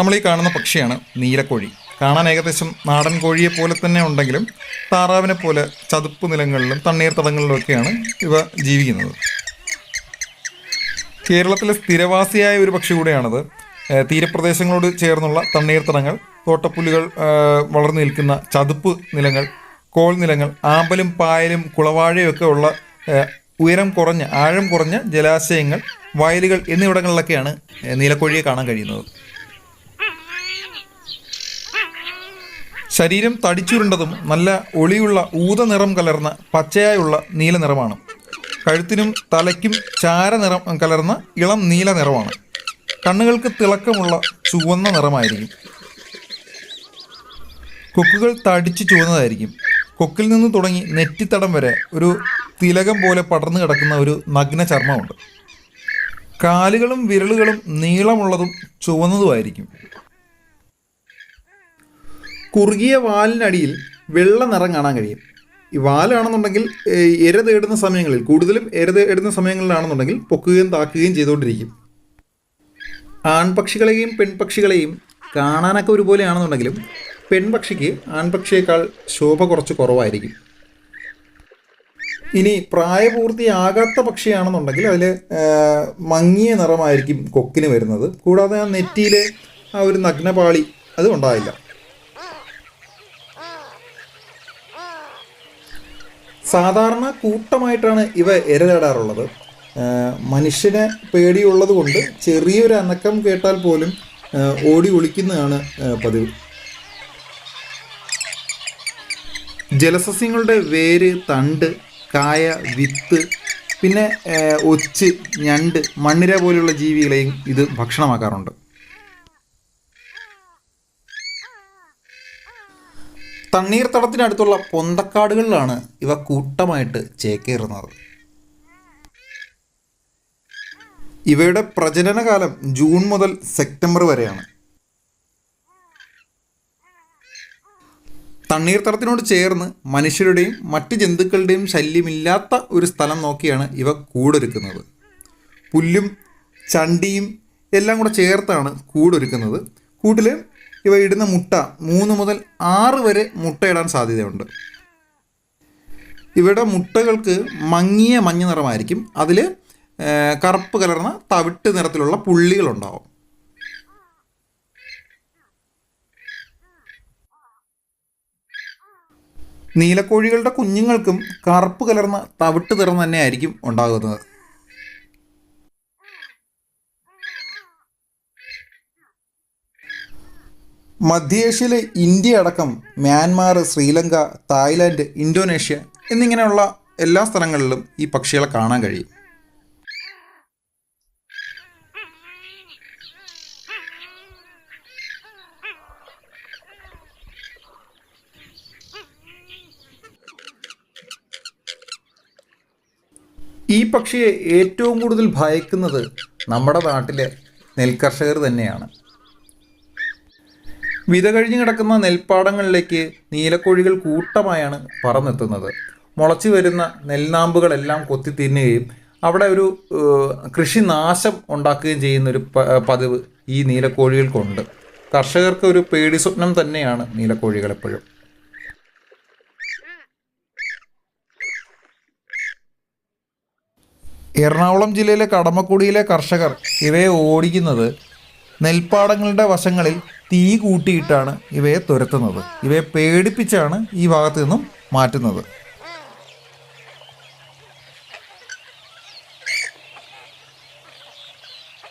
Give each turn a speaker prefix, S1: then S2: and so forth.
S1: നമ്മൾ ഈ കാണുന്ന പക്ഷിയാണ് നീലക്കോഴി. കാണാൻ ഏകദേശം നാടൻ കോഴിയെ പോലെ തന്നെ ഉണ്ടെങ്കിലും താറാവിനെ പോലെ ചതുപ്പ് നിലങ്ങളിലും തണ്ണീർത്തടങ്ങളിലുമൊക്കെയാണ് ഇവ ജീവിക്കുന്നത്. കേരളത്തിലെ സ്ഥിരവാസിയായ ഒരു പക്ഷി കൂടെയാണത്. തീരപ്രദേശങ്ങളോട് ചേർന്നുള്ള തണ്ണീർത്തടങ്ങൾ തോട്ടപ്പുല്ലുകൾ വളർന്നു നിൽക്കുന്ന ചതുപ്പ് നിലങ്ങൾ കോൾ നിലങ്ങൾ ആമ്പലും പായലും കുളവാഴയും ഒക്കെ ഉള്ള ഉയരം കുറഞ്ഞ ആഴം കുറഞ്ഞ ജലാശയങ്ങൾ വയലുകൾ എന്നിവിടങ്ങളിലൊക്കെയാണ് നീലക്കോഴിയെ കാണാൻ കഴിയുന്നത്. ശരീരം തടിച്ചുരുണ്ടതും നല്ല ഒളിയുള്ള ഊത നിറം കലർന്ന പച്ചയായുള്ള നീല നിറമാണ്. കഴുത്തിനും തലയ്ക്കും ചാര നിറം കലർന്ന ഇളം നീല നിറമാണ്. കണ്ണുകൾക്ക് തിളക്കമുള്ള ചുവന്ന നിറമായിരിക്കും. കൊക്കുകൾ തടിച്ചു ചുവന്നതായിരിക്കും. കൊക്കിൽ നിന്ന് തുടങ്ങി നെറ്റിത്തടം വരെ ഒരു തിലകം പോലെ പടർന്നു കിടക്കുന്ന ഒരു നഗ്ന ചർമ്മമുണ്ട്. കാലുകളും വിരലുകളും നീളമുള്ളതും ചുവന്നതുമായിരിക്കും. കുറുകിയ വാലിനടിയിൽ വെള്ള നിറം കാണാൻ കഴിയും. ഈ വാലാണെന്നുണ്ടെങ്കിൽ എര തേടുന്ന സമയങ്ങളിൽ കൂടുതലും എര തേടുന്ന സമയങ്ങളിലാണെന്നുണ്ടെങ്കിൽ പൊക്കുകയും താക്കുകയും ചെയ്തുകൊണ്ടിരിക്കും. ആൺപക്ഷികളെയും പെൺപക്ഷികളെയും കാണാനൊക്കെ ഒരുപോലെയാണെന്നുണ്ടെങ്കിലും പെൺപക്ഷിക്ക് ആൺപക്ഷിയേക്കാൾ ശോഭ കുറച്ച് കുറവായിരിക്കും. ഇനി പ്രായപൂർത്തിയാകാത്ത പക്ഷിയാണെന്നുണ്ടെങ്കിൽ അതിൽ മങ്ങിയ നിറമായിരിക്കും കൊക്കിന് വരുന്നത്. കൂടാതെ ആ നെറ്റിയിലെ ആ ഒരു നഗ്നപാളി അത് ഉണ്ടാവില്ല. സാധാരണ കൂട്ടമായിട്ടാണ് ഇവ ഇരലിടാറുള്ളത്. മനുഷ്യനെ പേടിയുള്ളത് കൊണ്ട് ചെറിയൊരു അനക്കം കേട്ടാൽ പോലും ഓടി ഒളിക്കുന്നതാണ് പതിവ്. ജലസസ്യങ്ങളുടെ വേര് തണ്ട് കായ വിത്ത് പിന്നെ ഒച്ച് ഞണ്ട് മണ്ണിര പോലെയുള്ള ജീവികളെയും ഇത് ഭക്ഷണമാക്കാറുണ്ട്. തണ്ണീർത്തടത്തിനടുത്തുള്ള പൊന്തക്കാടുകളിലാണ് ഇവ കൂട്ടമായിട്ട് ചേക്കേറുന്നത്. ഇവയുടെ പ്രജനനകാലം ജൂൺ മുതൽ സെപ്റ്റംബർ വരെയാണ്. തണ്ണീർത്തടത്തിനോട് ചേർന്ന് മനുഷ്യരുടെയും മറ്റ് ജന്തുക്കളുടെയും ശല്യമില്ലാത്ത ഒരു സ്ഥലം നോക്കിയാണ് ഇവ കൂടൊരുക്കുന്നത്. പുല്ലും ചണ്ടിയും എല്ലാം കൂടെ ചേർത്താണ് കൂടൊരുക്കുന്നത്. കൂട്ടിൽ ഇവ ഇടുന്ന മുട്ട മൂന്ന് മുതൽ ആറ് വരെ മുട്ടയിടാൻ സാധ്യതയുണ്ട്. ഇവയുടെ മുട്ടകൾക്ക് മങ്ങിയ മഞ്ഞ നിറമായിരിക്കും. അതിൽ കറുപ്പ് കലർന്ന തവിട്ട് നിറത്തിലുള്ള പുള്ളികളുണ്ടാവും. നീലക്കോഴികളുടെ കുഞ്ഞുങ്ങൾക്കും കറുപ്പ് കലർന്ന തവിട്ട് നിറം തന്നെയായിരിക്കും ഉണ്ടാകുന്നത്. മധ്യേഷ്യയിലെ ഇന്ത്യ അടക്കം മ്യാൻമാർ ശ്രീലങ്ക തായ്ലാൻഡ് ഇന്തോനേഷ്യ എന്നിങ്ങനെയുള്ള എല്ലാ സ്ഥലങ്ങളിലും ഈ പക്ഷികളെ കാണാൻ കഴിയും. ഈ പക്ഷിയെ ഏറ്റവും കൂടുതൽ ഭയക്കുന്നത് നമ്മുടെ നാട്ടിലെ നെൽകർഷകർ തന്നെയാണ്. വിത കഴിഞ്ഞ് കിടക്കുന്ന നെൽപ്പാടങ്ങളിലേക്ക് നീലക്കോഴികൾ കൂട്ടമായാണ് പറന്നെത്തുന്നത്. മുളച്ചു വരുന്ന നെൽനാമ്പുകളെല്ലാം കൊത്തി തിന്നുകയും അവിടെ ഒരു കൃഷിനാശം കൃഷി നാശം ഉണ്ടാക്കുകയും ചെയ്യുന്ന ഒരു പ- പതിവ് ഈ നീലക്കോഴികൾക്കുണ്ട് കർഷകർക്ക് ഒരു പേടി സ്വപ്നം തന്നെയാണ് നീലക്കോഴികൾ എപ്പോഴും. എറണാകുളം ജില്ലയിലെ കടമക്കുടിയിലെ കർഷകർ ഇവയെ ഓടിക്കുന്നത് നെൽപ്പാടങ്ങളുടെ വശങ്ങളിൽ തീ കൂട്ടിയിട്ടാണ് ഇവയെ തുരത്തുന്നത്. ഇവയെ പേടിപ്പിച്ചാണ് ഈ ഭാഗത്തു നിന്നും മാറ്റുന്നത്.